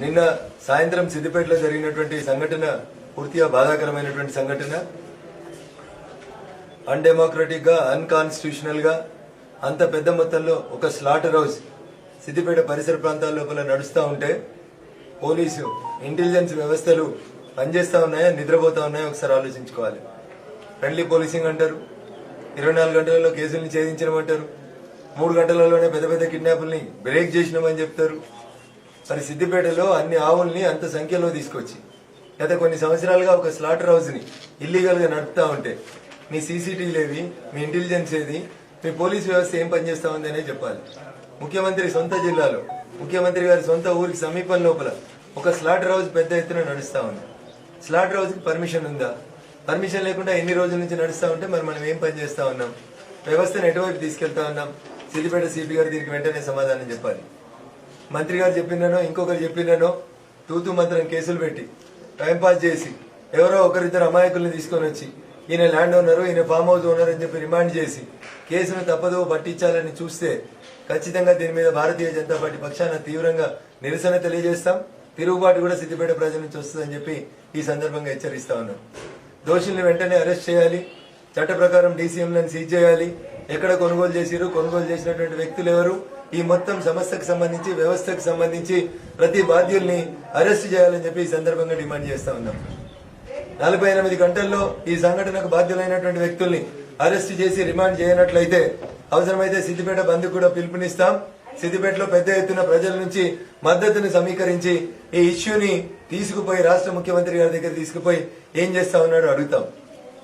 నిన్న సాయంత్రం సిద్దిపేటలో జరిగినటువంటి సంఘటన పూర్తిగా బాధాకరమైనటువంటి సంఘటన. అన్డెమోక్రటిక్గా అన్కాన్స్టిట్యూషనల్గా అంత పెద్ద మొత్తంలో ఒక స్లాటర్ హౌస్ సిద్దిపేట పరిసర ప్రాంతాల లోపల నడుస్తూ ఉంటే పోలీసు ఇంటెలిజెన్స్ వ్యవస్థలు పనిచేస్తా ఉన్నాయా నిద్రపోతా ఉన్నాయా ఒకసారి ఆలోచించుకోవాలి. ఫ్రెండ్లీ పోలీసింగ్ అంటారు. ఇరవై నాలుగు గంటలలో కేసుల్ని ఛేదించడం మూడు గంటలలోనే పెద్ద పెద్ద కిడ్నాపుల్ని బ్రేక్ చేసినామని చెప్తారు. మరి సిద్దిపేటలో అన్ని ఆవుల్ని అంత సంఖ్యలో తీసుకొచ్చి గత కొన్ని సంవత్సరాలుగా ఒక స్లాటర్ హౌస్ని ఇల్లీగల్గా నడుపుతా ఉంటే మీ సీసీటీవీలేవి మీ ఇంటెలిజెన్స్ ఏది మీ పోలీస్ వ్యవస్థ ఏం పనిచేస్తా ఉంది అనే చెప్పాలి. ముఖ్యమంత్రి సొంత జిల్లాలో ముఖ్యమంత్రి గారి సొంత ఊరికి సమీపం లోపల ఒక స్లాటర్ హౌస్ పెద్ద ఎత్తున నడుస్తా ఉంది. స్లాటర్ హౌస్కి పర్మిషన్ ఉందా? పర్మిషన్ లేకుండా ఎన్ని రోజుల నుంచి నడుస్తా ఉంటే మరి మనం ఏం పని చేస్తా ఉన్నాం? వ్యవస్థను ఎటువైపు తీసుకెళ్తా ఉన్నాం? సిద్దిపేట సిపి గారు దీనికి వెంటనే సమాధానం చెప్పాలి. మంత్రి గారు చెప్పిననో ఇంకొకరు చెప్పిననో తూతు మంత్రం కేసులు పెట్టి టైంపాస్ చేసి ఎవరో ఒకరిద్దరు అమాయకుల్ని తీసుకొని వచ్చి ఈయన ల్యాండ్ ఓనరు ఈయన ఫామ్ హౌస్ ఓనర్ అని చెప్పి రిమాండ్ చేసి కేసును తప్పదో పట్టించాలని చూస్తే ఖచ్చితంగా దీని మీద భారతీయ జనతా పార్టీ పక్షాన తీవ్రంగా నిరసన తెలియజేస్తాం. తిరుగుబాటు కూడా సిద్దిపేట ప్రజల నుంచి వస్తుందని చెప్పి ఈ సందర్భంగా హెచ్చరిస్తా ఉన్నాం. దోషుల్ని వెంటనే అరెస్ట్ చేయాలి. చట్ట ప్రకారం డీసీఎంలను సీజ్ చేయాలి. ఎక్కడ కొనుగోలు చేసిరు కొనుగోలు చేసినటువంటి వ్యక్తులు ఎవరు? ఈ మొత్తం సమస్యకు సంబంధించి వ్యవస్థకు సంబంధించి ప్రతి బాధ్యుల్ని అరెస్ట్ చేయాలని చెప్పి ఈ సందర్భంగా డిమాండ్ చేస్తా ఉన్నాం. నలభై ఎనిమిది గంటల్లో ఈ సంఘటనకు బాధ్యులైనటువంటి వ్యక్తుల్ని అరెస్ట్ చేసి రిమాండ్ చేయనట్లయితే అవసరమైతే సిద్దిపేట బంద్ కూడా పిలుపునిస్తాం. సిద్దిపేటలో పెద్ద ఎత్తున ప్రజల నుంచి మద్దతును సమీకరించి ఈ ఇష్యూని తీసుకుపోయి రాష్ట్ర ముఖ్యమంత్రి గారి దగ్గర తీసుకుపోయి ఏం చేస్తా ఉన్నాడో అడుగుతాం.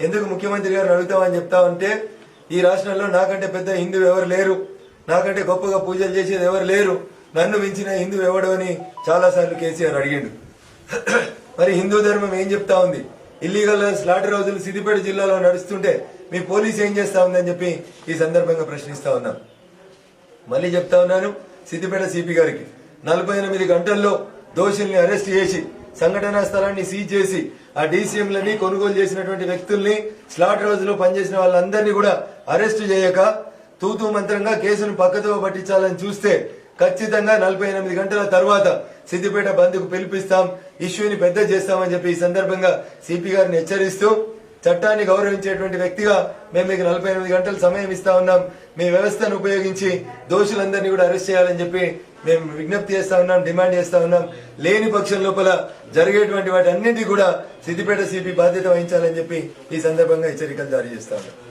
ఎందుకు ముఖ్యమంత్రి గారిని అడుగుతామని చెప్తా ఉంటే ఈ రాష్ట్రంలో నాకంటే పెద్ద హిందూ ఎవరు లేరు. నాకంటే గొప్పగా పూజలు చేసేది ఎవరు లేరు. నన్ను మించిన హిందూ ఎవడు అని చాలాసార్లు కేసీఆర్ అడిగిండు. మరి హిందూ ధర్మం ఏం చెప్తా ఉంది? ఇల్లీగల్ స్లాటర్ రోజులు సిద్దిపేట జిల్లాలో నడుస్తుంటే మీ పోలీస్ ఏం చేస్తా ఉందని చెప్పి ఈ సందర్భంగా ప్రశ్నిస్తా ఉన్నాం. మళ్ళీ చెప్తా ఉన్నాను సిద్దిపేట సిపి గారికి. నలభై ఎనిమిది గంటల్లో దోషుల్ని అరెస్ట్ చేసి సంఘటనా స్థలాన్ని సీజ్ చేసి ఆ డీసీఎంలని కొనుగోలు చేసినటువంటి వ్యక్తుల్ని స్లాట్ రోజులో పనిచేసిన వాళ్ళందరినీ కూడా అరెస్ట్ చేయక తూతూ మంత్రంగా కేసును పక్కతో పట్టించాలని చూస్తే ఖచ్చితంగా నలభై ఎనిమిది గంటల తర్వాత సిద్దిపేట బంద్కు పిలిపిస్తాం ఇష్యూని పెద్ద చేస్తామని చెప్పి ఈ సందర్భంగా సిపి గారిని హెచ్చరిస్తూ చట్టాన్ని గౌరవించేటువంటి వ్యక్తిగా మేము మీకు నలభై ఎనిమిది గంటల సమయం ఇస్తా ఉన్నాం. మీ వ్యవస్థను ఉపయోగించి దోషులందరినీ కూడా అరెస్ట్ చేయాలని చెప్పి మేము విజ్ఞప్తి చేస్తా ఉన్నాం డిమాండ్ చేస్తా ఉన్నాం. లేని పక్షం లోపల జరిగేటువంటి వాటి అన్నింటి కూడా సిద్దిపేట సిపి బాధ్యత వహించాలని చెప్పి ఈ సందర్భంగా హెచ్చరికలు జారీ చేస్తా ఉన్నాం.